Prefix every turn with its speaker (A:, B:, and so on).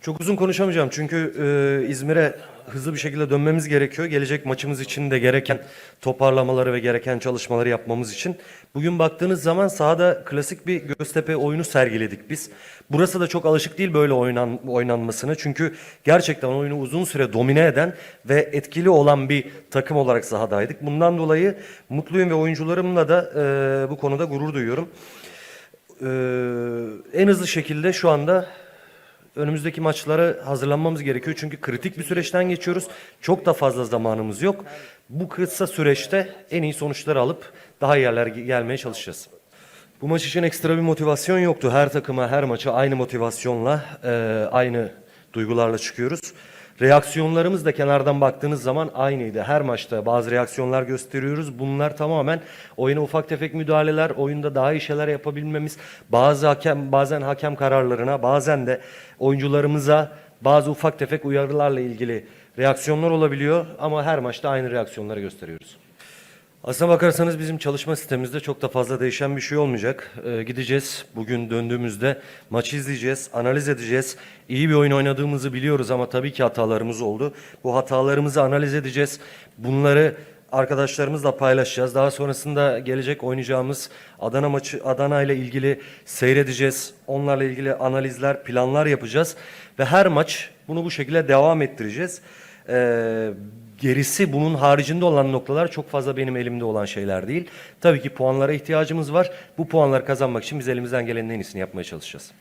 A: Çok uzun konuşamayacağım çünkü e, İzmir'e hızlı bir şekilde dönmemiz gerekiyor. Gelecek maçımız için de gereken toparlamaları ve gereken çalışmaları yapmamız için. Bugün baktığınız zaman sahada klasik bir Göztepe oyunu sergiledik biz. Burası da çok alışık değil böyle oynan, oynanmasına. Çünkü gerçekten oyunu uzun süre domine eden ve etkili olan bir takım olarak sahadaydık. Bundan dolayı mutluyum ve oyuncularımla da e, bu konuda gurur duyuyorum. E, en hızlı şekilde şu anda önümüzdeki maçlara hazırlanmamız gerekiyor. Çünkü kritik bir süreçten geçiyoruz. Çok da fazla zamanımız yok. Bu kısa süreçte en iyi sonuçları alıp daha iyi yerlere gelmeye çalışacağız. Bu maç için ekstra bir motivasyon yoktu. Her takıma, her maça aynı motivasyonla, aynı duygularla çıkıyoruz. Reaksiyonlarımız da kenardan baktığınız zaman aynıydı. Her maçta bazı reaksiyonlar gösteriyoruz. Bunlar tamamen oyuna ufak tefek müdahaleler, oyunda daha iyi şeyler yapabilmemiz, bazı hakem bazen hakem kararlarına, bazen de oyuncularımıza bazı ufak tefek uyarılarla ilgili reaksiyonlar olabiliyor ama her maçta aynı reaksiyonları gösteriyoruz. Aslına bakarsanız bizim çalışma sistemimizde çok da fazla değişen bir şey olmayacak. Ee, gideceğiz, bugün döndüğümüzde maçı izleyeceğiz, analiz edeceğiz. İyi bir oyun oynadığımızı biliyoruz ama tabii ki hatalarımız oldu. Bu hatalarımızı analiz edeceğiz. Bunları arkadaşlarımızla paylaşacağız. Daha sonrasında gelecek oynayacağımız Adana maçı, Adana ile ilgili seyredeceğiz. Onlarla ilgili analizler, planlar yapacağız. Ve her maç bunu bu şekilde devam ettireceğiz. Ee, gerisi bunun haricinde olan noktalar çok fazla benim elimde olan şeyler değil. Tabii ki puanlara ihtiyacımız var. Bu puanları kazanmak için biz elimizden gelenin en iyisini yapmaya çalışacağız.